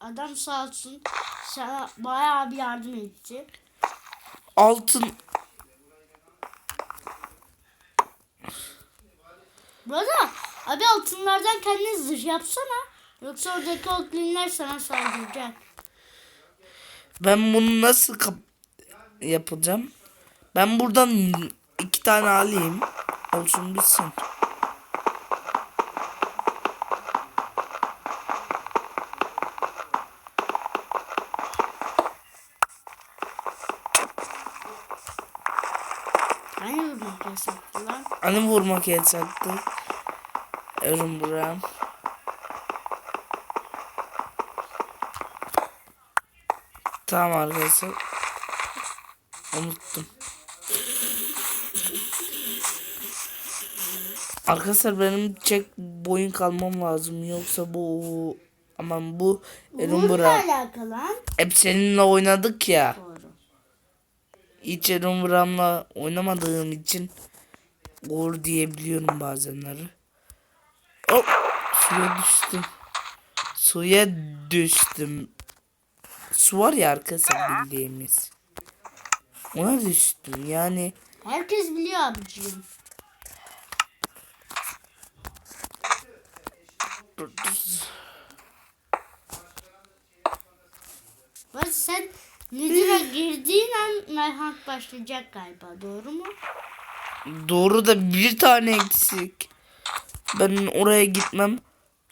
adam sağ olsun sana bayağı bir yardım etti. Altın Burada abi altınlardan kendine zırh yapsana. Yoksa oradaki oklinler sana saldıracak. ben bunu nasıl yapacağım? Ben buradan iki tane alayım. Olsun bitsin. Hani vurmak Hani vurmak yasaktı. Ürün buram. Tamam arkadaşlar. Unuttum. Arkadaşlar benim çek boyun kalmam lazım yoksa bu aman bu Bununla buram. Hep seninle oynadık ya. Doğru. Hiç Ürün buramla oynamadığım için Uğur diyebiliyorum bazenleri. Hop suya düştüm. Suya düştüm. Su var ya arkadaşlar bildiğimiz. Ona düştüm yani. Herkes biliyor abicim. Bak sen Nedir'e girdiğin an merhamet başlayacak galiba. Doğru mu? Doğru da bir tane eksik. Ben oraya gitmem.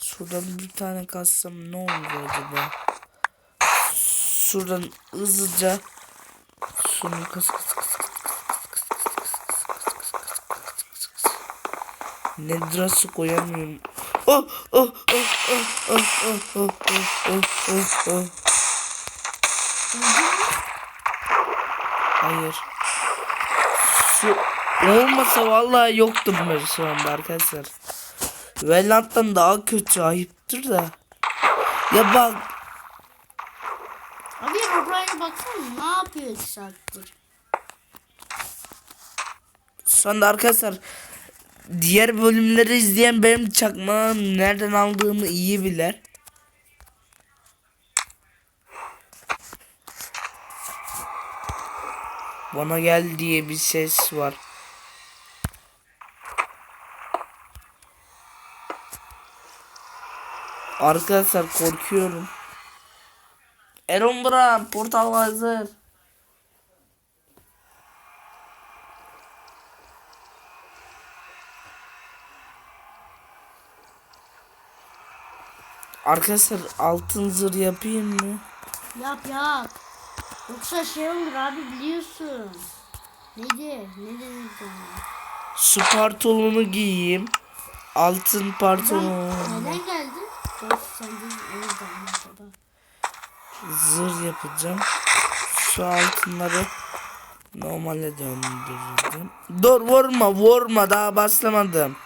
Şuradan bir tane kassam ne olur acaba? Şuradan hızlıca şunu kas kas kas kas. Nedrası koyamıyorum. Oh oh oh oh oh oh oh oh oh oh oh. Hayır. Şu olmasa vallahi yoktum ben şu anda arkadaşlar. Veland'dan daha kötü ayıptır da. Ya bak Abi O'Brien'e baksana ne yapıyor iki saattir. şu anda arkadaşlar diğer bölümleri izleyen benim çakmağın nereden aldığımı iyi bilir. Bana gel diye bir ses var. Arkadaşlar korkuyorum. Eron Bra portal hazır. Arkadaşlar altın zırh yapayım mı? Yap yap. Yoksa şey olur abi biliyorsun. Neydi? Ne denir sana? Su pantolonu giyeyim. Altın pantolon. Neden geldin? Zırh yapacağım. Şu altınları normale döndüreceğim. Dur vurma vurma daha başlamadım.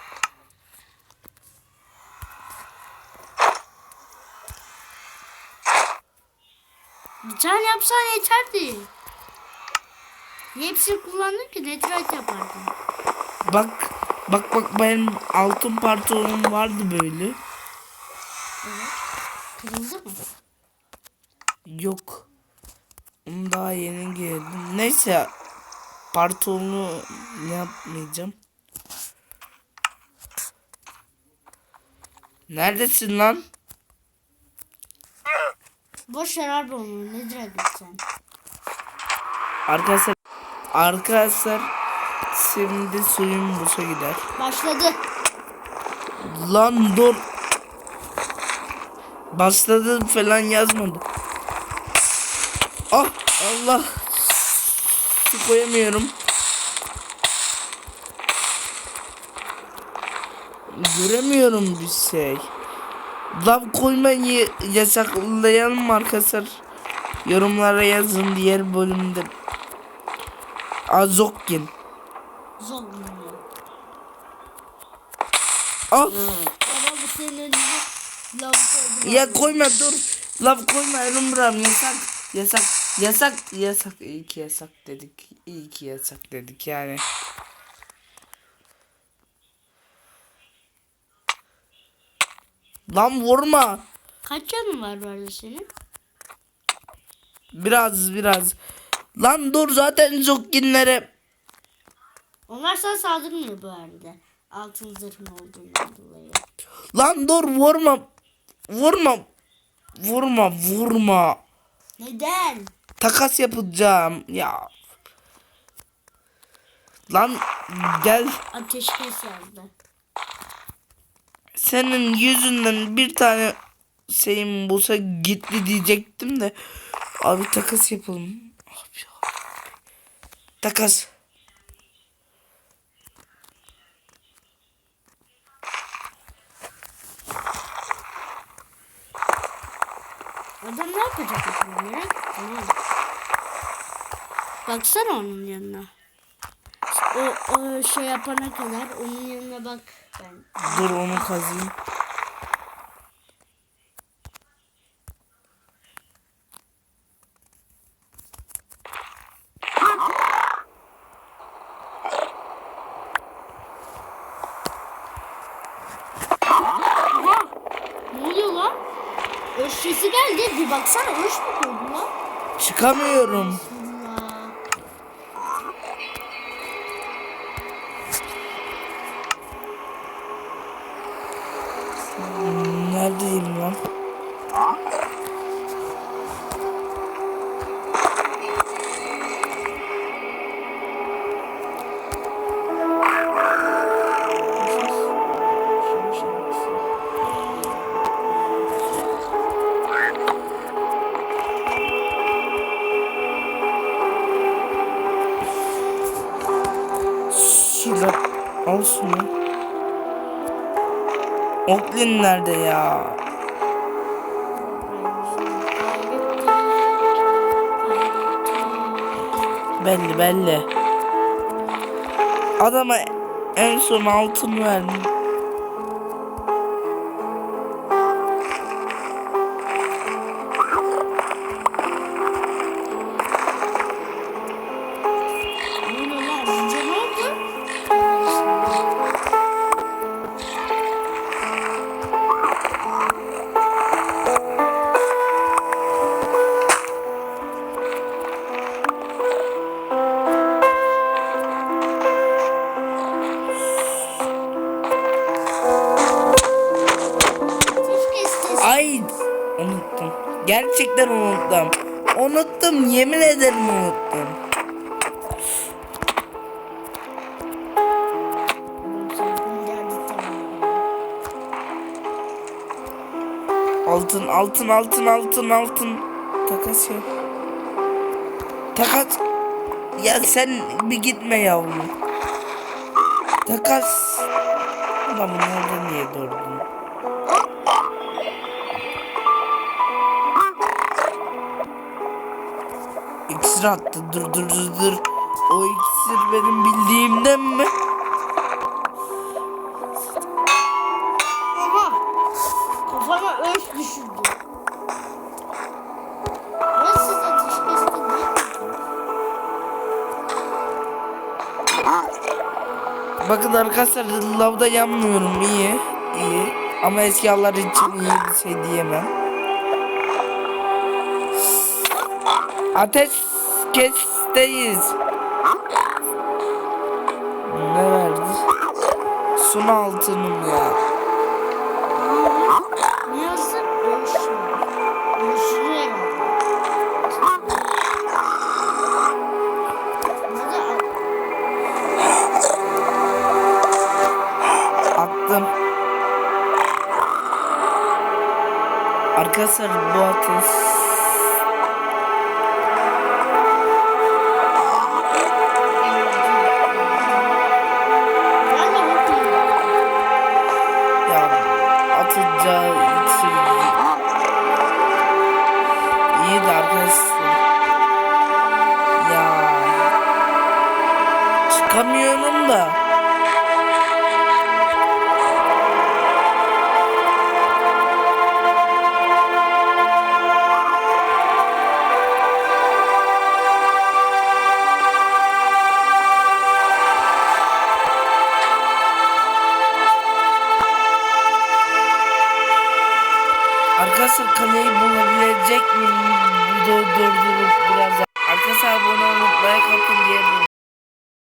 Bir tane yapsan yeterdi. Hepsini kullandın ki? Detroit yapardın. Bak bak bak benim altın pantolonum vardı böyle. Kırıldı mı? Yok. Onu daha yeni giydim. Neyse pantolonu ne yapmayacağım. Neredesin lan? Boş ver abi onu. Nedir sen? Arkadaşlar arkadaşlar şimdi suyum boşa gider. Başladı. Lan dur. Başladı falan yazmadı. Ah Allah. Su koyamıyorum. Göremiyorum bir şey. Lav koymayı yasaklayalım arkadaşlar? Yorumlara yazın diğer bölümde. Azokkin. Ah. Lavuk oldu. Ya koyma dur. Lav koyma Elumram yasak. Yasak. Yasak. Yasak. İyi ki yasak dedik. İyi ki yasak dedik yani. Lan vurma. Kaç canın var böyle senin? Biraz biraz. Lan dur zaten zokkinlere. Onlar sana saldırmıyor bu arada. Altın zırhın olduğundan dolayı. Lan dur vurma. Vurma. Vurma vurma. Neden? Takas yapacağım ya. Lan gel Ateşkes yazdı. senin yüzünden bir tane şeyim bulsa gitti diyecektim de. Abi takas yapalım. Abi, abi. Takas. Adam ne yapacak merak ettim ha. Baksana onun yanına. O, o şey yapana kadar onun yanına bak. Ben. Dur onu kazıyım. Ne oluyor lan? Öş geldi. Bir baksana öş mü koydu lan? Çıkamıyorum. Al şunu. Oklin nerede ya? Belli belli. Adama en son altın verdim. Gerçekten unuttum. Unuttum yemin ederim unuttum. Altın altın altın altın altın. Takas yap. Takas. Ya sen bir gitme yavrum. Takas. Ulan bu nerede niye durdun? İksir attı. Dur dur dur dur. O iksir benim bildiğimden mi? Aha! Kafama öş düşürdü. Değil miydiniz? Bakın arkadaşlar lavda yanmıyorum iyi. iyi. Ama eşyalar için iyi bir şey diyemem. Ateş kesteyiz. Ne verdi? Sun altınım ya. Herhalde. Ne de Attım. Arkadaşlar bu ateş çıkamıyorum